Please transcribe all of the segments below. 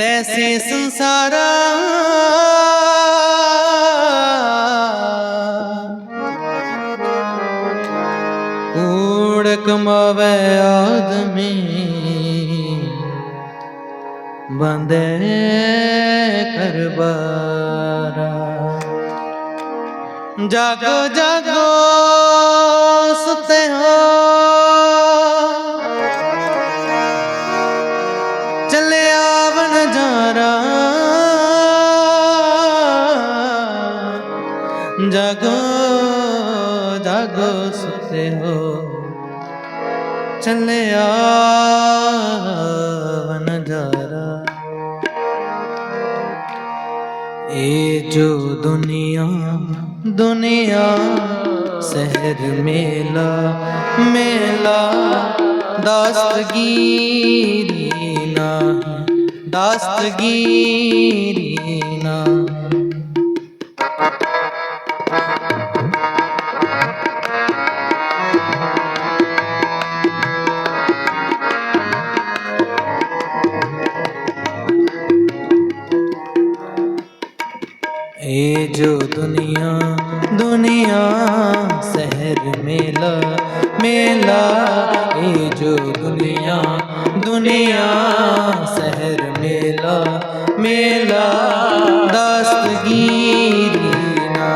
ਤੈਸੇ ਸੰਸਾਰਾ। ਕੂੜ ਕਮਾਵੇ ਆਦਮੀ ਬੰਦੇ ਕਰਬਾਰਾ। ਜਾਗੋ ਜਾਗੋ ਵਨ ਜਾਰਾ ਇਹ ਜੋ ਦੁਨੀਆ ਦੁਨੀਆ ਸ਼ਹਿਰ ਮੇਲਾ ਮੇਲਾ ਦਸਤਗੀਰੀ ਨਾ ये जो दुनिया दुनिया शहर मेला मेला ये जो दुनिया दुनिया शहर मेला मेला दस्तगीरी ना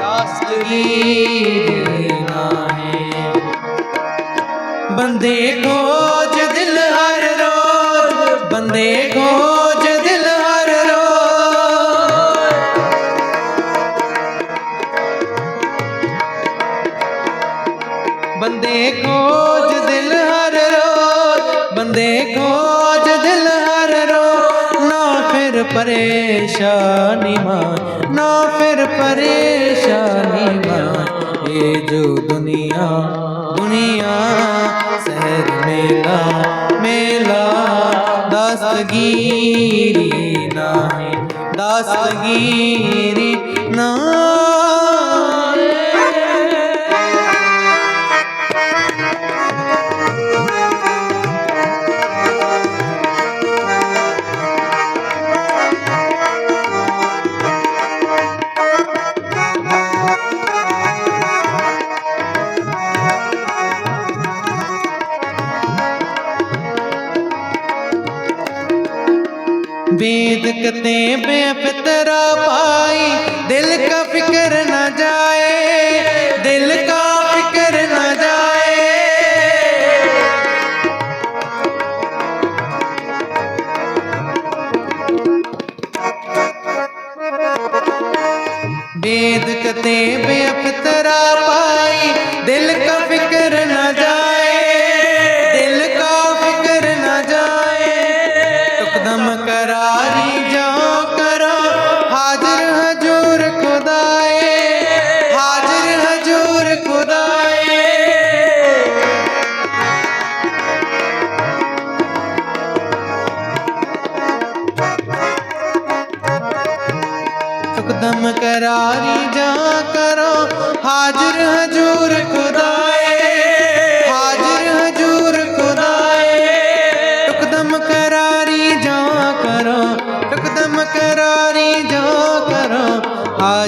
दस्तगीरी ना है बंदे खोज ਫਿਰ ਪਰੇਸ਼ਾਨੀ ਮਾਂ ਨਾ ਫਿਰ ਪਰੇਸ਼ਾਨੀ ਮਾਂ ਇਹ ਜੋ ਦੁਨੀਆ ਦੁਨੀਆ ਸਹਿਰ ਮੇਲਾ ਮੇਲਾ ਦਸਤਗੀਰੀ ਨਾ ਹੈ ਦਸਤਗੀਰੀ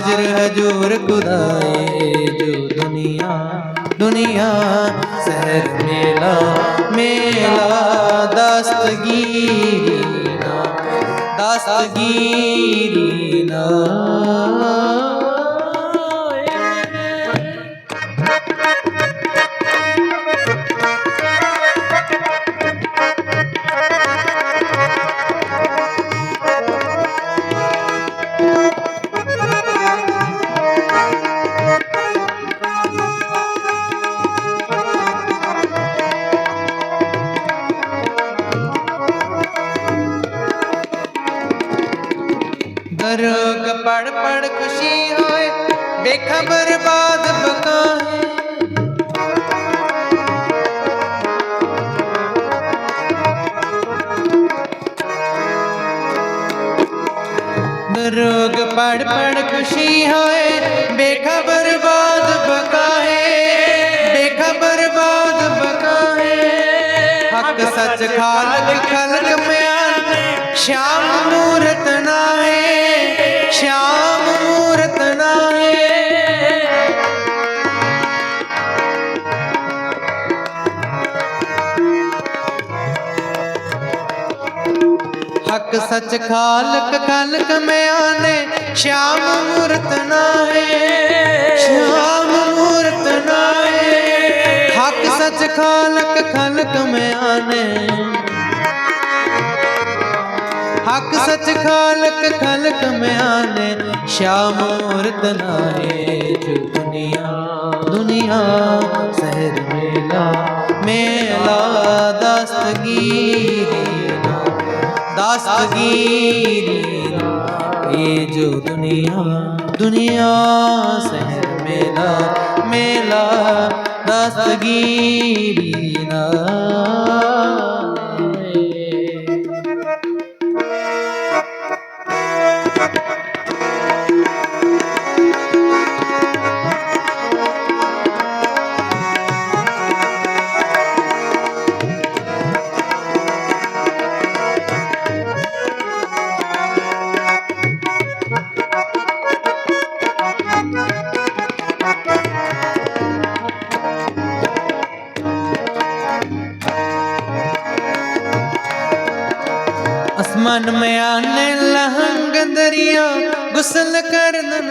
ਹਾਜ਼ਰ ਹਜੂਰ ਖੁਦਾਏ ਜੋ ਦੁਨੀਆ ਦੁਨੀਆ ਸਹਿਰ ਮੇਲਾ ਮੇਲਾ ਦਸਤਗੀਰੀ ਨਾ ਦਸਤਗੀਰੀ ਨਾ ਰੋਗ ਪੜ ਪੜ ਖੁਸ਼ੀ ਹੋਏ, ਬੇਖਬਰ ਬਾਦ ਬਕਾਏ, ਬੇਖਬਰ ਬਾਦ ਬਕਾਏ। ਹੱਕ ਸੱਚ ਖਾਲਕ ਖਲਕ ਮਿਆਨ, ਸ਼ਾਮ ਮੂਰਤ ਨਾਏ ਸ਼ਾਮ ਮੂਰਤ ਹਕ ਸਚ ਖਾਲਕ ਖਲਕ ਮਿਆਨੇ ਸ਼ਾਮ ਮੂਰਤ ਨਾਏ ਸ਼ਾਮ ਮੂਰਤ ਨਾਏ ਹਕ ਸਚ ਖਾਲਕ ਖਲਕ ਮਿਆਨੇ ਹਕ ਸਚ ਖਾਲਕ ਖਲਕ ਮਿਆਨੇ ਸ਼ਾਮ ਮੂਰਤ ਨਾਏ ਜੋ ਦੁਨੀਆ ਦੁਨੀਆ, ਸਹਿਰ ਮੇਲਾ ਮੇਲਾ ਦਸਤਗੀ ਦਸਤਗੀਰੀ ਇਹ ਜੋ ਦੁਨੀਆ ਦੁਨੀਆ ਸਹਿ ਮੇਲਾ ਮੇਲਾ ਦਸਤਗੀਰੀ ਨਾ आसमान में आने लहंग दरिया गुसल कर दन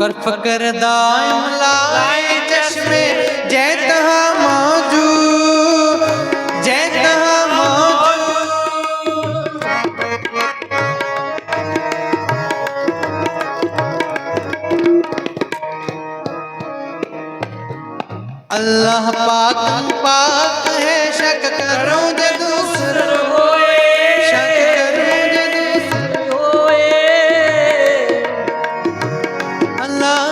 कर फकर दायम लाए अल्लाह पाक पाक है शक करो जे दूसर होए। शक करो जे दूसर होए। अल्लाह।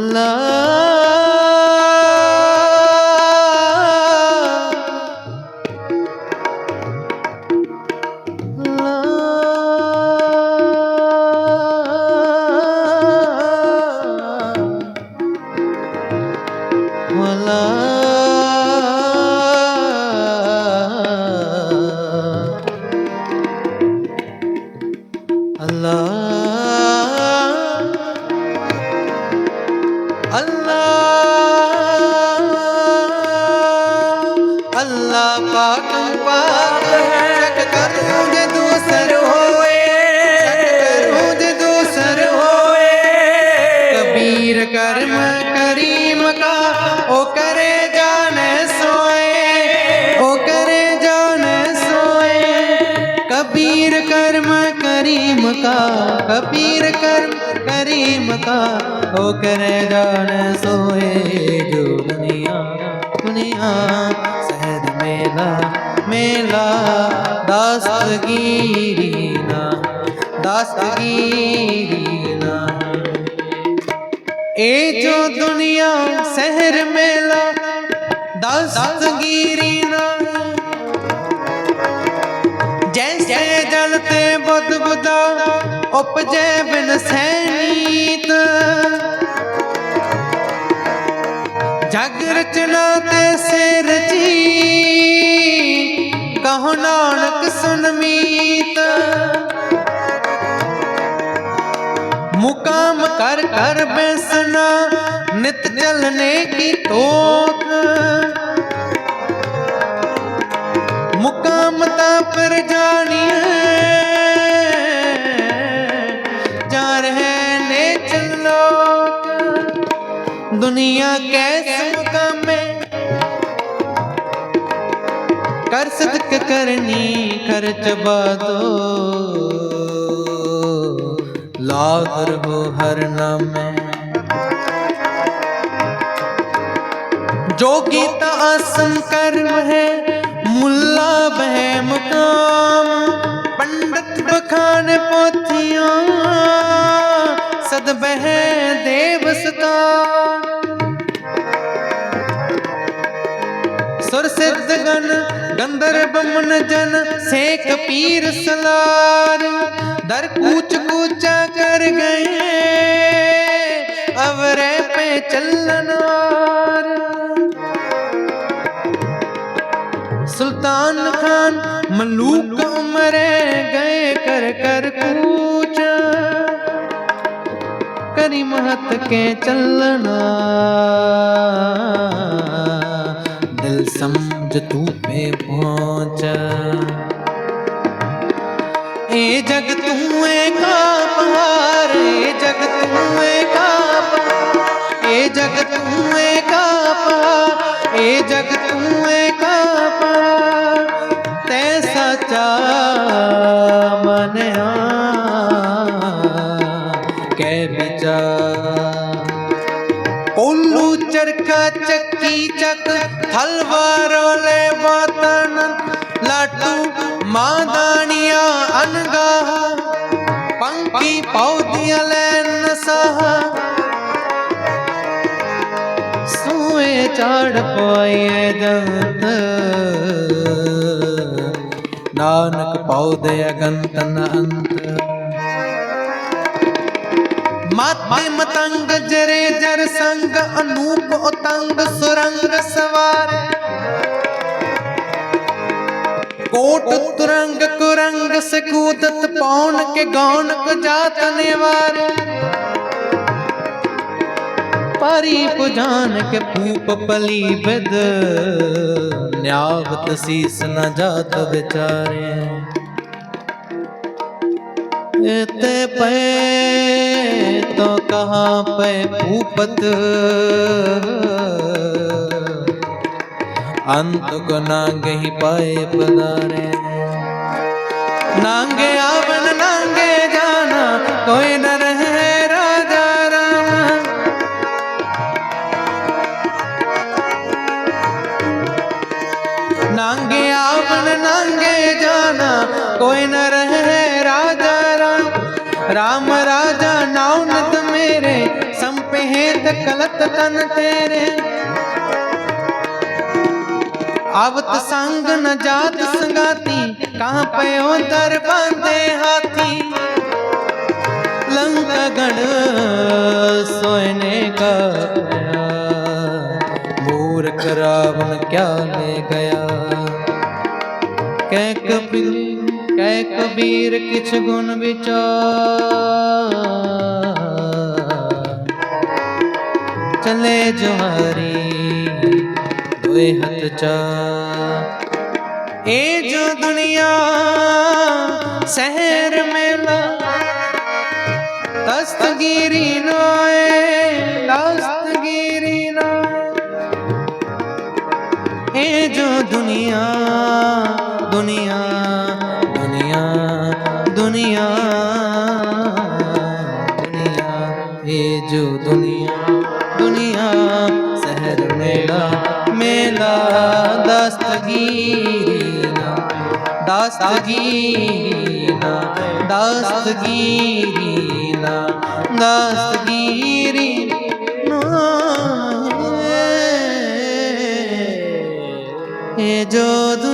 अल्लाह ਉਹ ਕਰੇ ਜਾਣ ਸੋਏ ਉਹ ਕਰੇ ਜਾਣ ਸੋਏ। ਕਬੀਰ ਕਰਮ ਕਰੀਮ ਕਾ, ਕਬੀਰ ਕਰਮ ਕਰੀਮ ਕਾ ਉਹ ਕਰੇ ਜਾਣ ਸੋਏ ਜੋ ਦੁਨੀਆ ਮੇਲਾ ਮੇਲਾ। ਦਾਸਗੀਰੀ ਨਾ ਦਾਸਗੀਰੀ ਨਾ। ए जो दुनिया शहर मेला दस्तगीरी ना जैसे जलते बुद्ध बुदा उपजे बिन सैनीत जग रचना ते सिर जी कहो नानक सुन कर कर बैसना नित चलने की तोक मुकाम ता पर जानिए जा रहे ने चलो दुनिया कैसे मुकाम में कर सदक करनी खर्च बादो ਮਿਲਾ ਪ੍ਰਭੂ ਹਰ ਨਾਮੈ। ਜੋ ਕੀਤਾ ਆਸਮ ਕਰਮ ਹੈ, ਮੁੱਲਾ ਬਹਿ ਮਕਾਮ ਪੰਡਤ ਬਖਾਨ ਪੋਥੀਆਂ, ਸਦ ਬਹਿ ਦੇਵ ਸਤਾ ਸੁਰ ਸਿੱਧ ਗਨ ਗੰਦਰ ਬਮਨ ਜਨ, ਸੇਖ ਪੀਰ ਸਲਾਰ। दर कूच कूचा कर गए। अवरे पे चलनार सुल्तान खान मलूक उमरे गए कर कर कूच। करी महत के चलना दिल समझ तू पे पहुँचा। ਇਹ ਜਗ ਤੂੰ ਏ ਕਾ ਪਹਾਰ ਇਹ ਜਗ ਤੂੰ ਏ ਕਾ ਪਹਾਰ ਇਹ ਜਗ ਤੂੰ ਏ ਕਾ ਪਹਾਰ ਜਗ ਤੂੰ ਏ ਕਾ ਤੈ ਸਚਾ ਮਨਿਆ ਕਹਿ ਵਿਚਾਰ ਕੋਲੂ ਚਰਖਾ ਚੱਕੀ ਚੱਕ ਹਲਵਾਰੋ ਲੈ ਵਾਤਨ ਲਾਟੂ ਮਾਦਾਨੀਆਂ ਅਨਗਾਹ, ਪੰਕੀ ਪੌਦੀਆਂ ਲੈ ਨਸਾਹ ਸੂਏ ਚਾੜ ਪਾਏ ਦੰਤ। ਨਾਨਕ ਪੌਦੇ ਅਗੰਤਨ ਅੰਤ। ਮਾਤੇ ਮਤੰਗ ਜਰੇ ਜਰ ਸੰਗ, ਅਨੂਪ ਉਤੰਗ ਸੁਰੰਗ ਸਵਾਰੇ। ਕੋਟ ਤੁਰੰਗ ਕੁਰੰਗ ਸਕੂਦਤ ਪੌਣ ਕੇ ਗੌਣ ਕ ਜਾਤ ਨਿਵਾਰੇ ਪਰੀ ਪੁਜਾਨ ਕੇ ਭੂਪ ਪਲੀ ਬਿਦ ਨਿਆਵਤ ਸੀਸ ਨ ਜਾਤ ਵਿਚਾਰੇ ते पे तो कहाँ पे भूपत ਅੰਤ ਕੋ ਨਾਂਗਹੀ ਪਾਏ ਪਦਾਰੇ। ਨਾਂਗੇ ਆਵਨ, ਨਾਂਗੇ ਜਾਣਾ ਕੋਈ ਨ ਰਹੇ ਰਾਜਾ ਰਾਮ ਨਾਂਗੇ ਆਵਨ, ਨਾਂਗੇ ਜਾਣਾ ਕੋਈ ਨ ਰਹੇ ਰਾਜਾ ਰਾਮ ਰਾਮ ਰਾਜਾ, ਨਾਉ ਨਤ ਮੇਰੇ, ਸੰਪਹਿਤ ਕਲਤ ਤਨ ਤੇਰੇ। आवत संग न जात संगाती कहाँ पयो दर बांधे हाथी लंका गण सोने का मूर्ख रावण क्या ले गया कह कबीर कह कबीर किछ गुण विचार चले जोहारी ਦੋਏ ਹੱਥ ਚਾ। ਇਹ ਜੋ ਦੁਨੀਆ, ਸ਼ਹਿਰ ਮੇਲਾ ਦਸਤਗੀਰੀ ਨੋਏ ਦਸਤਗੀਰੀ ਨੋਏ ਇਹ ਜੋ ਦੁਨੀਆ ਮੇਲਾ ਦਸਤਗੀਨਾ ਦਸਤਗੀਨਾ ਦਸਤਗੀਨਾ ਦਸਤਗੀਰੀ ਇਹ ਜੋ ਦੁਨੀਆ